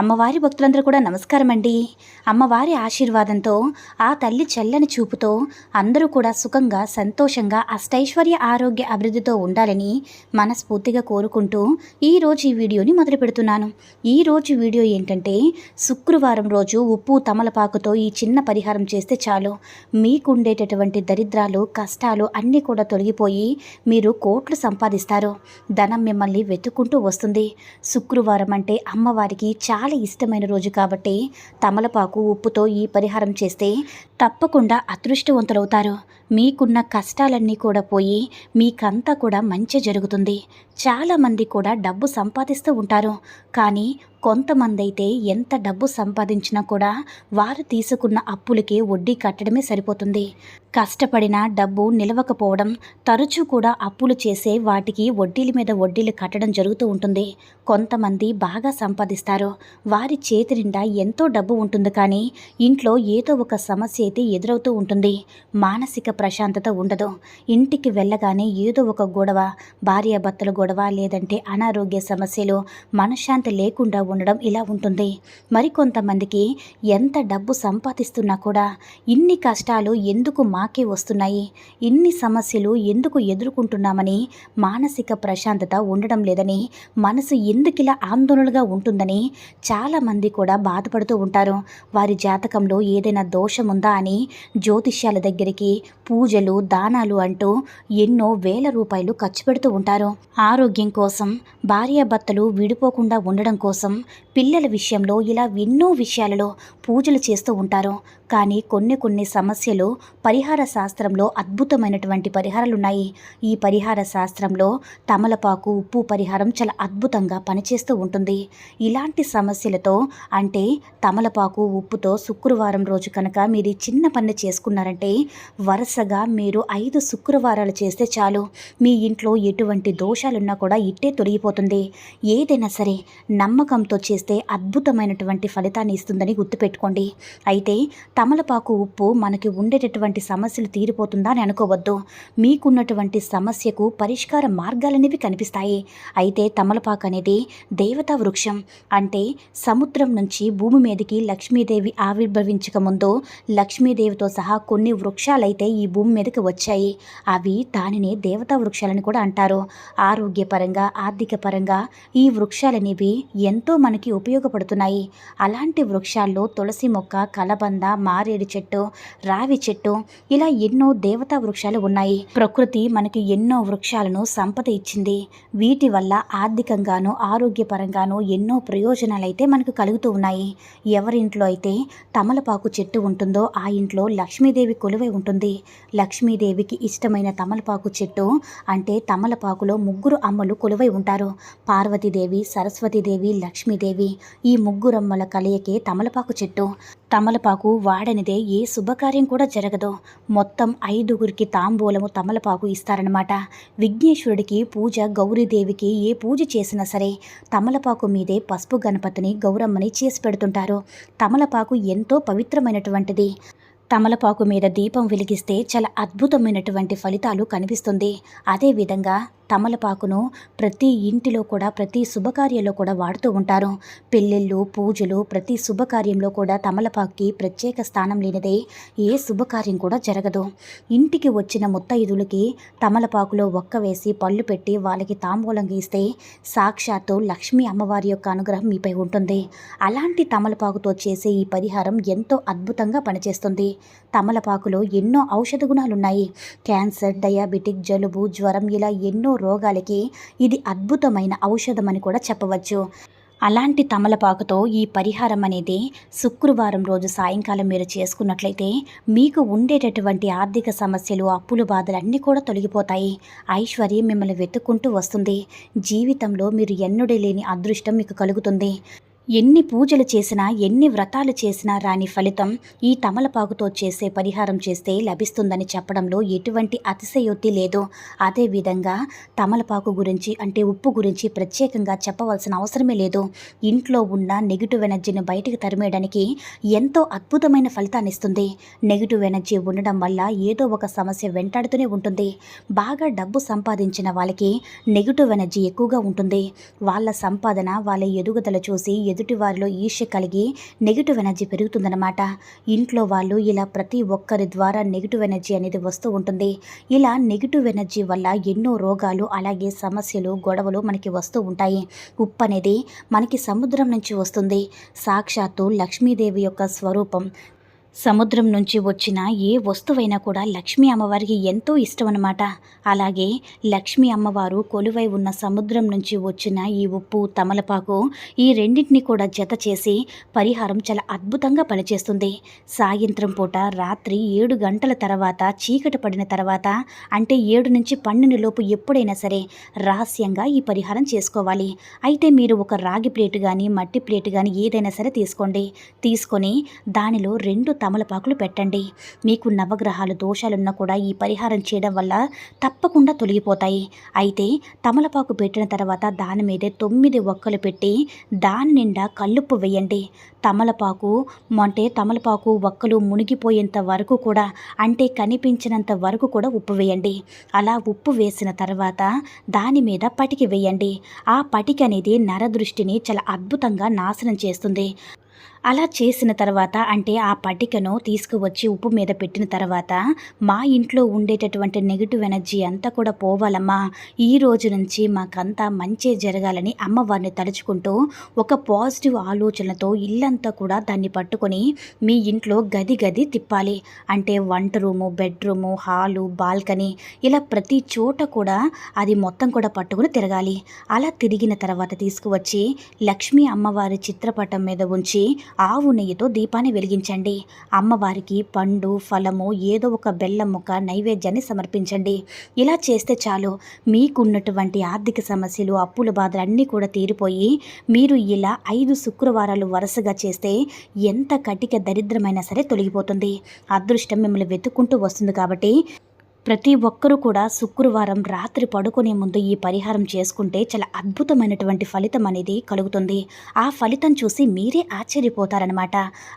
అమ్మవారి భక్తులందరూ కూడా నమస్కారం అండి అమ్మవారి ఆశీర్వాదంతో ఆ తల్లి చల్లని చూపుతో అందరూ కూడా సుఖంగా సంతోషంగా అష్టైశ్వర్య ఆరోగ్య అభివృద్ధితో ఉండాలని మనస్ఫూర్తిగా కోరుకుంటూ ఈరోజు ఈ వీడియోని మొదలు పెడుతున్నాను. ఈరోజు వీడియో ఏంటంటే శుక్రవారం రోజు ఉప్పు తమలపాకుతో ఈ చిన్న పరిహారం చేస్తే చాలు. మీకుండేటటువంటి దరిద్రాలు కష్టాలు అన్నీ కూడా తొలగిపోయి మీరు కోట్లు సంపాదిస్తారు. ధనం మిమ్మల్ని వెతుక్కుంటూ వస్తుంది. శుక్రవారం అంటే అమ్మవారికి చాలా ఇష్టమైన రోజు కాబట్టి తమలపాకు ఉప్పుతో ఈ పరిహారం చేస్తే తప్పకుండా అదృష్టవంతులవుతారు. మీకున్న కష్టాలన్నీ కూడా పోయి మీకంతా కూడా మంచి జరుగుతుంది. చాలామంది కూడా డబ్బు సంపాదిస్తూ ఉంటారు. కానీ కొంతమంది అయితే ఎంత డబ్బు సంపాదించినా కూడా వారు తీసుకున్న అప్పులకి వడ్డీ కట్టడమే సరిపోతుంది. కష్టపడిన డబ్బు నిలవకపోవడం తరచూ కూడా అప్పులు చేసే వాటికి వడ్డీల మీద వడ్డీలు కట్టడం జరుగుతూ ఉంటుంది. కొంతమంది బాగా సంపాదిస్తారు. వారి చేతి నిండా ఎంతో డబ్బు ఉంటుంది కానీ ఇంట్లో ఏదో ఒక సమస్య అయితే ఎదురవుతూ ఉంటుంది. మానసిక ప్రశాంతత ఉండదు. ఇంటికి వెళ్ళగానే ఏదో ఒక గొడవ భార్యాభర్తల గొడవ లేదంటే అనారోగ్య సమస్యలు మనశ్శాంతి లేకుండా ఉండడం ఇలా ఉంటుంది. మరికొంతమందికి ఎంత డబ్బు సంపాదిస్తున్నా కూడా ఇన్ని కష్టాలు ఎందుకు మాకే వస్తున్నాయి? ఇన్ని సమస్యలు ఎందుకు ఎదుర్కొంటున్నామని మానసిక ప్రశాంతత ఉండడం లేదని మనసు ఎందుకిలా ఆందోళనగా ఉంటుందని చాలామంది కూడా బాధపడుతూ ఉంటారు. వారి జాతకంలో ఏదైనా దోషం ఉందా అని జ్యోతిష్యాల దగ్గరికి పూజలు దానాలు అంటూ ఎన్నో వేల రూపాయలు ఖర్చు పెడుతూ ఉంటారు. ఆరోగ్యం కోసం భార్యాభర్తలు విడిపోకుండా ఉండడం కోసం పిల్లల విషయంలో ఇలా ఎన్నో విషయాలలో పూజలు చేస్తూ ఉంటారు. కానీ కొన్ని కొన్ని సమస్యలు పరిహార శాస్త్రంలో అద్భుతమైనటువంటి పరిహారాలు ఉన్నాయి. ఈ పరిహార శాస్త్రంలో తమలపాకు ఉప్పు పరిహారం చాలా అద్భుతంగా పనిచేస్తూ ఉంటుంది. ఇలాంటి సమస్యలతో అంటే తమలపాకు ఉప్పుతో శుక్రవారం రోజు కనుక మీరు చిన్న పని చేసుకున్నారంటే వరుసగా మీరు ఐదు శుక్రవారాలు చేస్తే చాలు. మీ ఇంట్లో ఎటువంటి దోషాలున్నా కూడా ఇట్టే తొలగిపోతుంది. ఏదైనా సరే నమ్మకంతో చేస్తే అద్భుతమైనటువంటి ఫలితాన్ని ఇస్తుందని గుర్తుపెట్టుకోండి. అయితే తమలపాకు ఉప్పు మనకి ఉండేటటువంటి సమస్యలు తీరిపోతుందా అని అనుకోవద్దు. మీకున్నటువంటి సమస్యకు పరిష్కార మార్గాలనేవి కనిపిస్తాయి. అయితే తమలపాకు అనేది దేవతా వృక్షం. అంటే సముద్రం నుంచి భూమి మీదకి లక్ష్మీదేవి ఆవిర్భవించక ముందు లక్ష్మీదేవితో సహా కొన్ని వృక్షాలైతే ఈ భూమి మీదకి వచ్చాయి. అవి దానిని దేవతా వృక్షాలని కూడా అంటారు. ఆరోగ్యపరంగా ఆర్థిక పరంగా ఈ వృక్షాలనేవి ఎంతో మనకి ఉపయోగపడుతున్నాయి. అలాంటి వృక్షాల్లో తులసి మొక్క కలబంద మారేడు చెట్టు రావి చెట్టు ఇలా ఎన్నో దేవతా వృక్షాలు ఉన్నాయి. ప్రకృతి మనకి ఎన్నో వృక్షాలను సంపద ఇచ్చింది. వీటి వల్ల ఆర్థికంగాను ఆరోగ్యపరంగాను ఎన్నో ప్రయోజనాలు అయితే మనకు కలుగుతూ ఉన్నాయి. ఎవరింట్లో అయితే తమలపాకు చెట్టు ఉంటుందో ఆ ఇంట్లో లక్ష్మీదేవి కొలువై ఉంటుంది. లక్ష్మీదేవికి ఇష్టమైన తమలపాకు చెట్టు అంటే తమలపాకులో ముగ్గురు అమ్మలు కొలువై ఉంటారు. పార్వతీదేవి సరస్వతీదేవి లక్ష్మీదేవి ఈ ముగ్గురమ్మల కలయికే తమలపాకు చెట్టు. తమలపాకు వాడనిదే ఏ శుభకార్యం కూడా జరగదు. మొత్తం ఐదుగురికి తాంబూలము తమలపాకు ఇస్తారనమాట విఘ్నేశ్వరుడికి పూజ గౌరీదేవికి ఏ పూజ చేసినా సరే తమలపాకు మీదే పసుపు గణపతిని గౌరమ్మని చేసి పెడుతుంటారు. తమలపాకు ఎంతో పవిత్రమైనటువంటిది. తమలపాకు మీద దీపం వెలిగిస్తే చాలా అద్భుతమైనటువంటి ఫలితాలు కనిపిస్తుంది. అదేవిధంగా తమలపాకును ప్రతి ఇంటిలో కూడా ప్రతి శుభకార్యంలో కూడా వాడుతూ ఉంటారు. పెళ్ళిళ్ళు పూజలు ప్రతి శుభకార్యంలో కూడా తమలపాకుకి ప్రత్యేక స్థానం లేనిదే ఏ శుభకార్యం కూడా జరగదు. ఇంటికి వచ్చిన ముత్తైదులకి తమలపాకులో ఒక్క వేసి పళ్ళు పెట్టి వాళ్ళకి తాంబూలం గీస్తే సాక్షాత్తు లక్ష్మీ అమ్మవారి యొక్క అనుగ్రహం మీపై ఉంటుంది. అలాంటి తమలపాకుతో చేసే ఈ పరిహారం ఎంతో అద్భుతంగా పనిచేస్తుంది. తమలపాకులో ఎన్నో ఔషధ గుణాలున్నాయి. క్యాన్సర్ డయాబెటిక్ జలుబు జ్వరం ఇలా ఎన్నో రోగాలకి ఇది అద్భుతమైన ఔషధం అని కూడా చెప్పవచ్చు. అలాంటి తమలపాకుతో ఈ పరిహారం అనేది శుక్రవారం రోజు సాయంకాలం మీరు చేసుకున్నట్లయితే మీకు ఉండేటటువంటి ఆర్థిక సమస్యలు అప్పులు బాధలు అన్నీ కూడా తొలగిపోతాయి. ఐశ్వర్యం మిమ్మల్ని వెతుక్కుంటూ వస్తుంది. జీవితంలో మీరు ఎన్నడూ లేని అదృష్టం మీకు కలుగుతుంది. ఎన్ని పూజలు చేసినా ఎన్ని వ్రతాలు చేసినా రాని ఫలితం ఈ తమలపాకుతో చేసే పరిహారం చేస్తే లభిస్తుందని చెప్పడంలో ఎటువంటి అతిశయోక్తి లేదు. అదేవిధంగా తమలపాకు గురించి అంటే ఉప్పు గురించి ప్రత్యేకంగా చెప్పవలసిన అవసరమే లేదు. ఇంట్లో ఉన్న నెగిటివ్ ఎనర్జీని బయటకు తరిమేయడానికి ఎంతో అద్భుతమైన ఫలితాన్ని ఇస్తుంది. నెగిటివ్ ఎనర్జీ ఉండడం వల్ల ఏదో ఒక సమస్య వెంటాడుతూనే ఉంటుంది. బాగా డబ్బు సంపాదించిన వాళ్ళకి నెగిటివ్ ఎనర్జీ ఎక్కువగా ఉంటుంది. వాళ్ళ సంపాదన వాళ్ళ ఎదుగుదల చూసి ఎదుటి వారిలో ఈర్ష్య కలిగి నెగిటివ్ ఎనర్జీ పెరుగుతుందన్నమాట. ఇంట్లో వాళ్ళు ఇలా ప్రతి ఒక్కరి ద్వారా నెగిటివ్ ఎనర్జీ అనేది వస్తూ ఉంటుంది. ఇలా నెగిటివ్ ఎనర్జీ వల్ల ఎన్నో రోగాలు అలాగే సమస్యలు గొడవలు మనకి వస్తూ ఉంటాయి. ఉప్పు అనేది మనకి సముద్రం నుంచి వస్తుంది. సాక్షాత్తు లక్ష్మీదేవి యొక్క స్వరూపం సముద్రం నుంచి వచ్చిన ఏ వస్తువైనా కూడా లక్ష్మీ అమ్మవారికి ఎంతో ఇష్టం అనమాట అలాగే లక్ష్మీ అమ్మవారు కొలువై ఉన్న సముద్రం నుంచి వచ్చిన ఈ ఉప్పు తమలపాకు ఈ రెండింటిని కూడా జత చేసి పరిహారం చాలా అద్భుతంగా పనిచేస్తుంది. సాయంత్రం పూట రాత్రి ఏడు గంటల తర్వాత చీకటి పడిన తర్వాత అంటే ఏడు నుంచి పన్నెండు లోపు ఎప్పుడైనా సరే రహస్యంగా ఈ పరిహారం చేసుకోవాలి. అయితే మీరు ఒక రాగి ప్లేటు కానీ మట్టి ప్లేటు కానీ ఏదైనా సరే తీసుకోండి. తీసుకొని దానిలో రెండు తమలపాకులు పెట్టండి. మీకు నవగ్రహాలు దోషాలున్నా కూడా ఈ పరిహారం చేయడం వల్ల తప్పకుండా తొలగిపోతాయి. అయితే తమలపాకు పెట్టిన తర్వాత దాని మీదే తొమ్మిది ఒక్కలు పెట్టి దాని నిండా కల్లుప్పు వేయండి. తమలపాకు అంటే తమలపాకు ఒక్కలు మునిగిపోయేంత వరకు కూడా అంటే కనిపించినంత వరకు కూడా ఉప్పు వేయండి. అలా ఉప్పు వేసిన తర్వాత దాని మీద పటికి వేయండి. ఆ పటిక అనేది నరదృష్టిని చాలా అద్భుతంగా నాశనం చేస్తుంది. అలా చేసిన తర్వాత అంటే ఆ పటికను తీసుకువచ్చి ఉప్పు మీద పెట్టిన తర్వాత మా ఇంట్లో ఉండేటటువంటి నెగిటివ్ ఎనర్జీ అంతా కూడా పోవాలమ్మా. ఈ రోజు నుంచి మాకంతా మంచి జరగాలని అమ్మవారిని తలుచుకుంటూ ఒక పాజిటివ్ ఆలోచనతో ఇల్లంతా కూడా దాన్ని పట్టుకొని మీ ఇంట్లో గది గది తిప్పాలి. అంటే వంట రూము బెడ్రూము హాలు బాల్కనీ ఇలా ప్రతి చోట కూడా అది మొత్తం కూడా పట్టుకుని తిరగాలి. అలా తిరిగిన తర్వాత తీసుకువచ్చి లక్ష్మీ అమ్మవారి చిత్రపటం మీద ఉంచి ఆవు నెయ్యితో దీపాన్ని వెలిగించండి. అమ్మవారికి పండు ఫలము ఏదో ఒక బెల్లం ముక్క నైవేద్యాన్ని సమర్పించండి. ఇలా చేస్తే చాలు. మీకున్నటువంటి ఆర్థిక సమస్యలు అప్పుల బాధలు అన్నీ కూడా తీరిపోయి మీరు ఇలా ఐదు శుక్రవారాలు వరుసగా చేస్తే ఎంత కటిక దరిద్రమైనా సరే తొలగిపోతుంది. అదృష్టం మిమ్మల్ని వెతుక్కుంటూ వస్తుంది కాబట్టి ప్రతి ఒక్కరూ కూడా శుక్రవారం రాత్రి పడుకునే ముందు ఈ పరిహారం చేసుకుంటే చాలా అద్భుతమైనటువంటి ఫలితం అనేది కలుగుతుంది. ఆ ఫలితం చూసి మీరే ఆశ్చర్యపోతారనమాట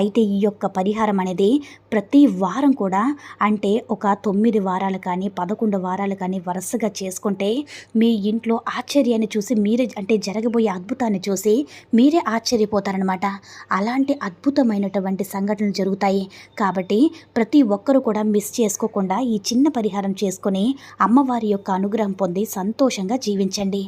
అయితే ఈ యొక్క పరిహారం అనేది ప్రతి వారం కూడా అంటే ఒక తొమ్మిది వారాలు కానీ పదకొండు వారాలు కానీ వరుసగా చేసుకుంటే మీ ఇంట్లో ఆశ్చర్యాన్ని చూసి మీరే అంటే జరగబోయే అద్భుతాన్ని చూసి మీరే ఆశ్చర్యపోతారనమాట అలాంటి అద్భుతమైనటువంటి సంఘటనలు జరుగుతాయి. కాబట్టి ప్రతి ఒక్కరూ కూడా మిస్ చేసుకోకుండా ఈ చిన్న పరిహారం పరిహారం చేసుకొని అమ్మవారి యొక్క అనుగ్రహం పొంది సంతోషంగా జీవించండి.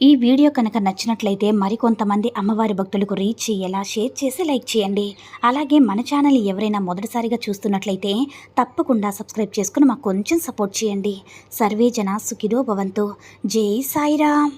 ఈ వీడియో కనుక నచ్చినట్లయితే మరికొంతమంది అమ్మవారి భక్తులకు రీచ్ చేయేలా షేర్ చేసి లైక్ చేయండి. అలాగే మన ఛానల్ ఎవరైనా మొదటిసారిగా చూస్తున్నట్లయితే తప్పకుండా సబ్స్క్రైబ్ చేసుకుని మాకు కొంచెం సపోర్ట్ చేయండి. సర్వే జన సుఖిదో భవంతు. జై సాయిరామ్.